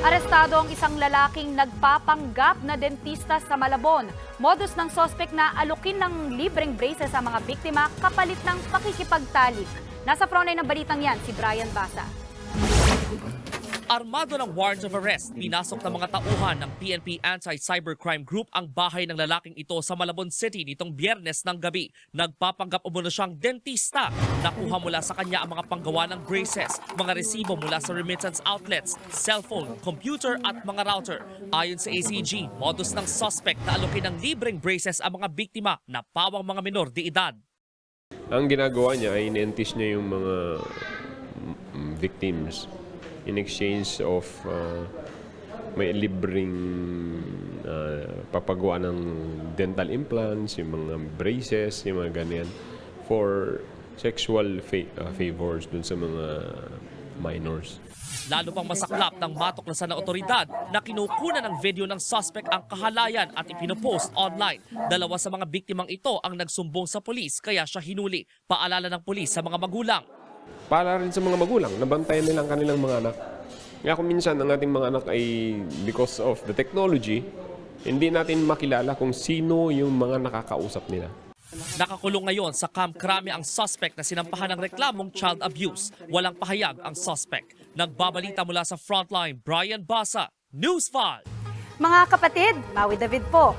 Arestado ang isang lalaking nagpapanggap na dentista sa Malabon. Modus ng sospek na alukin ng libreng braces sa mga biktima kapalit ng pakikipagtalik. Nasa frontline ng balitang yan si Brian Basa. Armado ng warrants of arrest, pinasok ng mga tauhan ng PNP Anti-Cybercrime Group ang bahay ng lalaking ito sa Malabon City nitong biyernes ng gabi. Nagpapanggap umano siyang dentista. Nakuha mula sa kanya ang mga panggawa ng braces, mga resibo mula sa remittance outlets, cellphone, computer at mga router. Ayon sa ACG, modus ng suspect na alukin ng libreng braces ang mga biktima na pawang mga minor de edad. Ang ginagawa niya ay inentis niya yung mga victims in exchange of uh, may libreng uh, papagawa ng dental implants, yung mga braces, yung mga ganyan for sexual fa- uh, favors dun sa mga minors. Lalo pang masaklap ng matuklasan ng otoridad na kinukunan ng video ng suspect ang kahalayan at ipinopost online. Dalawa sa mga biktimang ito ang nagsumbong sa polis kaya siya hinuli. Paalala ng polis sa mga magulang. Para rin sa mga magulang, nabantayan nila ang kanilang mga anak. Kaya kung minsan ang ating mga anak ay because of the technology, hindi natin makilala kung sino yung mga nakakausap nila. Nakakulong ngayon sa Camp Crame ang suspect na sinampahan ng reklamong child abuse. Walang pahayag ang suspect. Nagbabalita mula sa frontline, Brian Basa, News 5. Mga kapatid, Maui David po.